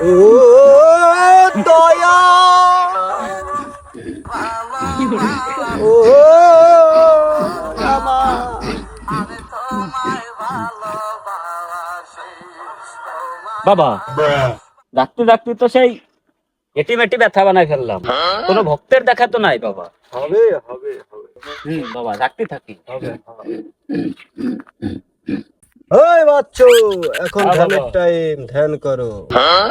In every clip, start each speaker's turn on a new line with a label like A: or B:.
A: ও দয়া। ও
B: বাবা ডাকতে ডাকতে তো সেই এটি মেটি ব্যথা বানাই ফেললাম। কোনো ভক্তের দেখা তো নাই বাবা।
A: হবে হবে হবে।
B: হুম বাবা ডাকতে থাকি।
A: হবে। ওই বাচ্চু এখন
B: হ্যাঁ,
A: ধ্যানের টাইম ধ্যান করো।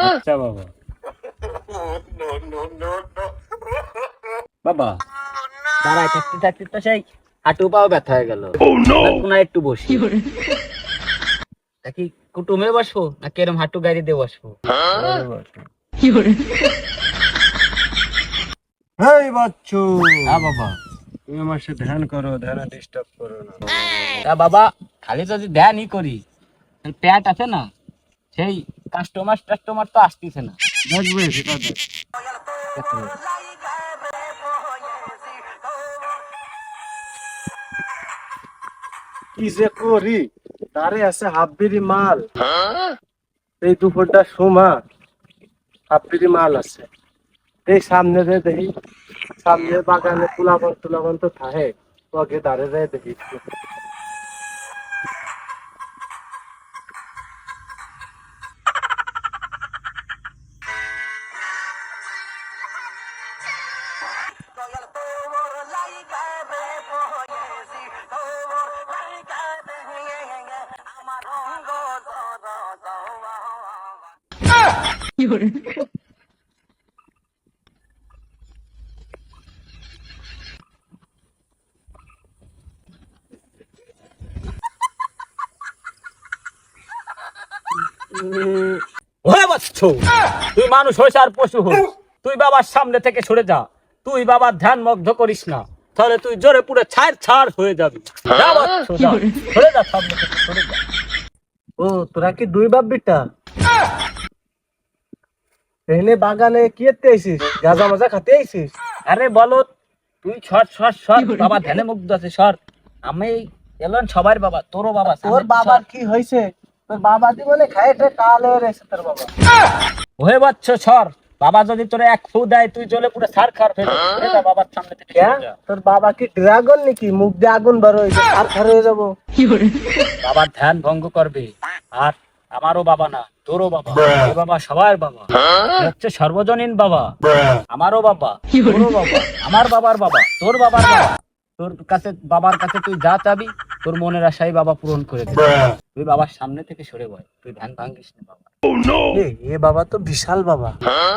B: আচ্ছা বাবা। বাবা। দাঁড়ায় থাকতে থাকতে তো সেই হাঁটু পাও ব্যথা হয়ে গেল। কোন একটু বসি। নাকি কুটুমে বসবো না কেরম হাঁটু গাড়ি দিয়ে বসবো?
A: হেই বাচ্চু।
B: হ্যাঁ বাবা।
A: তুমি আমার সাথে ধ্যান করো ধ্যানে ডিস্টার্ব করো না।
B: তা বাবা। খালি যদি ধ্যানই করি প্যাট আছে না? সেই কাস্টমার টাস্টমার তো আসতেছে না।
A: কি যে করি? তারে আছে হাফবিরি মাল। এই দুপুরটা সোমা হাফবিরি মাল আছে। এই সামনে রে দেখি, সামনে বাগানে তুলাবন তুলাবন তো থাকে, ওকে দাঁড়ে রে দেখি।
B: ওরে বাচ্চ তুই মানুষ হইস আর পশু হইস। তুই বাবার সামনে থেকে সরে যা। তুই বাবার ধ্যান মগ্ধ করিস না। তাহলে তুই জোরে পুরো ছাড় ছাড় হয়ে যাবি। যা বাচ্চু, যা। সরে যা সামনে থেকে সরে যা।
A: ও তোরা কি দুই বাপ বিটা? এখানে বাগানে কি এতে আইছিস? গাঁজা মাজা খাতে আইছিস?
B: আরে বলো তুই সর সর সর। বাবা ধ্যানে মুগ্ধ আছে সর। আমি এলন সবার বাবা তোরও বাবা
A: তোর বাবার কি হয়েছে তোর বাবা জীবনে খায় এটা কালো রয়েছে তোর বাবা।
B: হয়ে বাচ্চ সর। বাবা যদি তোরে এক ফু দেয় তুই চলে পুরো সার খার ফেলে যা বাবার সামনে থেকে?
A: তোর বাবা কি ড্রাগন নাকি? মুখ দিয়ে আগুন বার হয়েছে আর খার হয়ে যাব।
B: বাবার ধ্যান ভঙ্গ করবে আর আমারও বাবা না তোরও বাবা এ বাবা সবার বাবা। হচ্ছে সর্বজনীন বাবা। আমারও বাবা তোরও বাবা আমার বাবার বাবা তোর বাবার বাবা। তোর কাছে বাবার কাছে তুই যা চাবি তোর মনের আশাই বাবা পূরণ করে দেবে। তুই বাবার সামনে থেকে সরে বয় তুই ধ্যান ভাঙ্গিস না বাবা।
A: এ, এ বাবা তো বিশাল বাবা।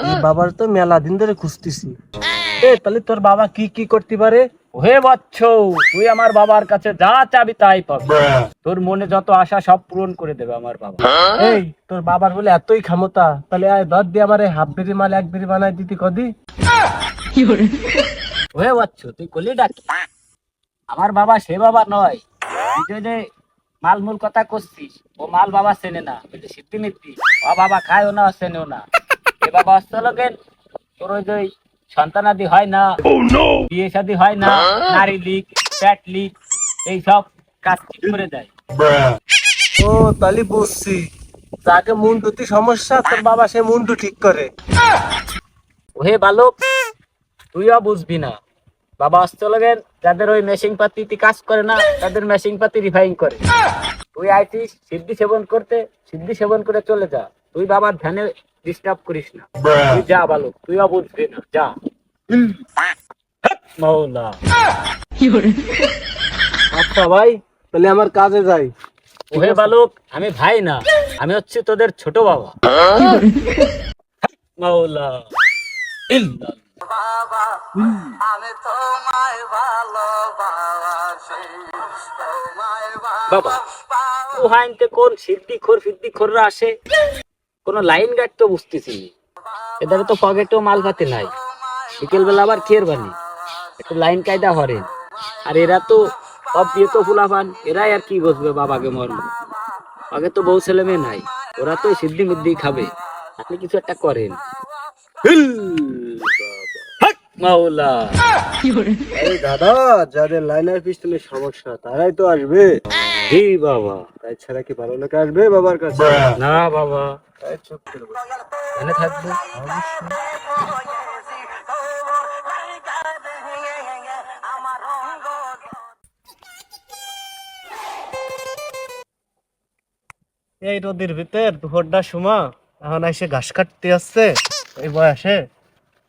A: এই বাবার তো মেলা দিন ধরে খুঁজতেছি। এ তাহলে তোর বাবা কি কি করতে পারে?
B: হে বচ্ছ তুই আমার বাবার কাছে যা চাবি তাই পাবি। তোর মনে যত আশা সব পূরণ করে দেবে আমার বাবা।
A: এই তোর বাবার বলে এতই ক্ষমতা তাহলে আয় ধর দিয়ে আমার এই হাফ বেরি মাল এক বেরি বানাই দিতি কদি।
B: হে বচ্ছ তুই কলি ডাকি? আমার বাবা সে বাবা নয়। তুই যে যে মালমূল কথা করছিস ও মাল বাবা চেনে না। সিদ্ধি মিত্তি ও বাবা খায়ও না চেনেও না। এ বাবা হচ্ছে লোকের তোর ওই যে ওই সন্তানাদি হয় না। বিয়ে শাদী হয় না। নারী লিক প্যাট লিক এইসব কাজ ঠিক করে দেয়।
A: ও তাহলে বুঝছি তাকে মুন্ডুতি সমস্যা তোর বাবা সে মুন্ডু ঠিক করে।
B: ওহে বালক তুইও বুঝবি না। বাবা অস্ত্রলগের যাদের ওই মেশিং পাতিতে কাজ করে না তাদের মেশিং পাতি রিফাইন করে। তুই আইছিস সিদ্ধি সেবন করতে সিদ্ধি সেবন করে চলে যা। তুই বাবার ধ্যানে ডিস্টার্ব করিস না। তুই যা বালক তুইও বুঝবি না যা। মৌলা
A: আচ্ছা ভাই তাহলে আমার কাজে যাই।
B: ওহে বালক আমি ভাই না আমি হচ্ছে তোদের ছোট বাবা। হ্যাট মৌলা ইল্লাল্লাহ। বাবা ও হাইনতে কোন সিদ্ধি খোর ফিদ্দি খোররা আসে? কোন লাইন গার্ড তো বুঝতেছি। এদের তো পকেটেও মাল পাতি নাই। বিকেল বেলা আবার খের বানি একটু লাইন কায়দা হরেন। আর এরা তো সব দিয়ে তো ফুলাফান। এরাই আর কি বসবে বাবাকে মর্ম আগে তো বউ ছেলে মেয়ে নাই। ওরা তো সিদ্ধি মিদ্দি খাবে। আপনি কিছু একটা করেন। হিল! বাবা। মাওলা!
A: এই দাদা যাদের লাইনার পিস্টনের সমস্যা তারাই তো আসবে।
B: জি বাবা।
A: তাই ছাড়া কি ভালো লোক আসবে বাবার কাছে?
B: না বাবা।
C: এই চুপ করে বস।
B: এখানে থাকব?
C: এই নদীর ভিতর দুপুরটা সময় এখন এসে ঘাস কাটতে আসছে এই বয়সে।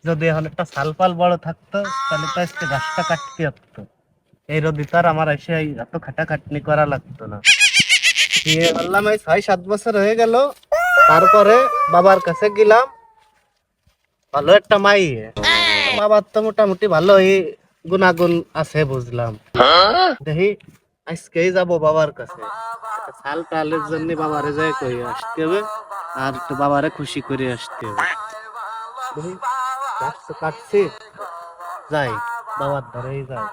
C: যদি এখন একটা সাল পাল বড় থাকতো তাহলে তো আজকে ঘাসটা কাটতে আসতো এই নদী তার আমার এসে এত খাটাখাটনি করা লাগতো না। বিয়ে করলাম এই ছয় সাত বছর হয়ে গেল তারপরে বাবার কাছে গেলাম। ভালো একটা মাই। বাবার তো মোটামুটি ভালোই গুণাগুণ আছে বুঝলাম। দেখি, আজকেই যাব বাবার কাছে। টালের জন্য বাবারে যাই আসতে হবে, আর একটু বাবারে খুশি করে আসতে হবে। তো কাটছি। যাই, বাবার ধরেই যাই।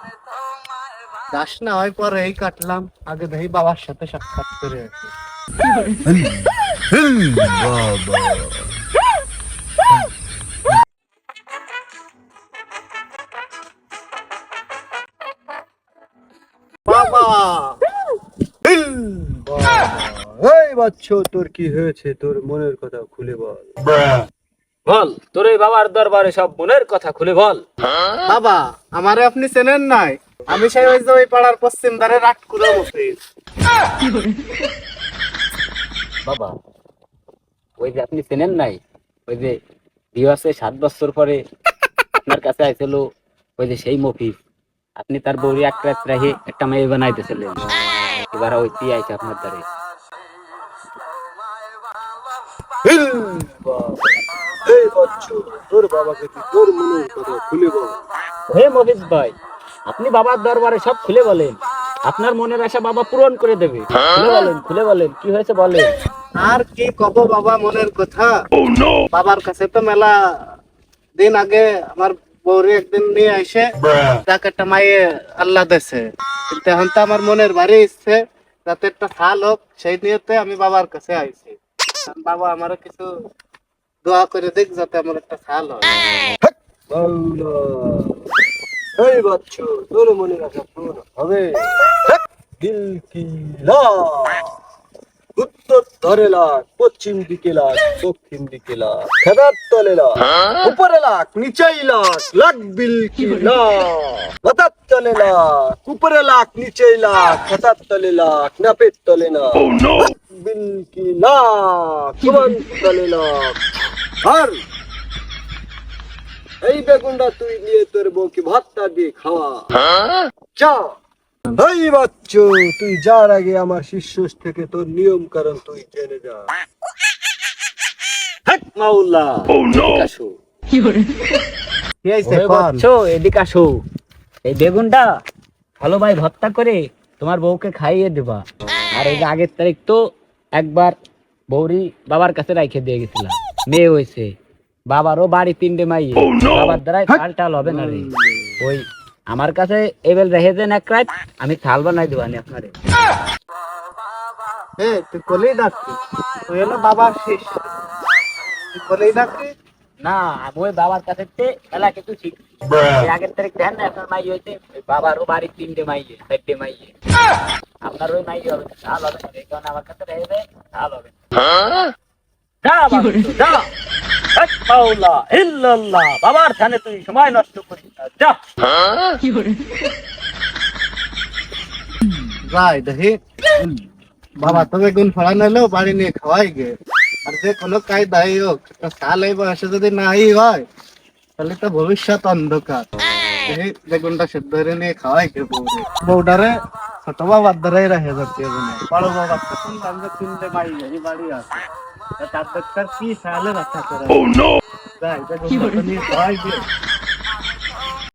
C: গাছ না হয় পরে এই কাটলাম। আগে দেখি বাবার সাথে সাক্ষাৎ করে আসি। এই বাচ্চা তোর কি হয়েছে? তোর মনের কথা খুলে বল।
B: বল তোর এই বাবার দরবারে সব মনের কথা খুলে বল।
C: বাবা আমারে আপনি চেনেন নাই? আমি সেই ওই যে ওই পাড়ার পশ্চিম ধারে রাটকুড়া মফিজ
B: বাবা ওই যে আপনি চেনেন নাই? ওই যে দিওয়াসে সাত বছর পরে আপনার কাছে আইছিল ওই যে সেই মফিজ। আপনি তার বউরি এক রাত রাহে একটা মেয়ে বানাইতেছিলেন। এবার ওইটি আইছে আপনার দ্বারে।
C: তুই
B: হে মফিজ ভাই আপনি বাবার দরবারে সব খুলে বলেন। আপনার মনের আশা বাবা পূরণ করে দেবে। খুলে বলেন খুলে বলেন কি হয়েছে বলেন।
C: আর কি কব বাবা মনের কথা? বাবার কাছে তো মেলা দিন আগে আমার বৌরি একদিন নিয়ে এসে তাকে একটা মাইয়ে আল্লাহ দেছে কিন্তু এখন তো আমার মনের বাড়ি ইচ্ছে যাতে একটা সাল হোক সেই নিয়েতে আমি বাবার কাছে আইছি। বাবা আমার কিছু দোয়া করে দেখ যাতে আমার একটা সাল হয়। এই বাচ্চা তোর মনের আশা হবে। দিল কি লা উত্তর ধরে লাখ পশ্চিম দিকে লাখ দক্ষিণ দিকে লাখ খেদার তলে লাখ উপরে লাখ নিচেই লাখ লাখ বিল কি লাখ তলে লাখ উপরে লাখ নিচেই লাখ খেতার তলে লাখ নাপের তলে না বিল কি লাখ তলে লাখ। আর এই বেগুনটা তুই নিয়ে তোর বউকে ভাতটা দিয়ে খাওয়া। চা এই বাচ্চু তুই যার আগে আমার শিষ্য থেকে তোর নিয়ম কারণ তুই জেনে যা। হেক মাওলা।
B: এদিকে আসো।
C: কি হইছে
B: ওরে এদিকে আসো। এই বেগুনটা ভালো ভাই ভর্তা করে তোমার বউকে খাইয়ে দেবা। আর এই যে আগের তারিখ তো একবার বৌরি বাবার কাছে রাইখে দিয়ে গেছিলাম। মেয়ে হয়েছে। বাবারও বাড়ি তিনটে মাইয়ে। বাবার দ্বারাই চাল টাল হবে না রে। ওই আমার কাছে এবেল রেখে দেন এক রাত আমি থাল বানাই দেবানি আপনারে।
C: এ তুই কলেই ডাকতি তুই হলো বাবার শিষ্য তুই কলেই ডাকতি
B: না আমি ওই বাবার কাছে খেলা কিছু শিখ এই আগের তারিখ দেন না আপনার মাই হয়েছে ওই বাবারও বাড়ি তিনটে মাইয়ে চারটে মাইয়ে আপনার ওই মাইয়ে হবে চাল হবে না আমার কাছে রেখে দেয় চাল হবে। না। বাবার ধ্যানে তুই সময় নষ্ট করিস না, যা।
C: দেখি। বাবা তো বেগুন ফড়া নিলেও বাড়ি নিয়ে খাওয়াই গে। আর যে কোনো কায়দাই হোক সাল এই বয়সে যদি নাই হয় তাহলে তো ভবিষ্যৎ অন্ধকার। বেগুনটা সেদ্ধ করে নিয়ে খাওয়াই গে বউরে বউটারে ছোট বাবার দ্বারাই রেখে যাচ্ছে বড় বাবার তিনটে বাড়ি বাড়ি আছে। তার ডাক্তার কি সালে রাখা করে যাই বেগুনটা তো নিয়ে খাওয়াই গে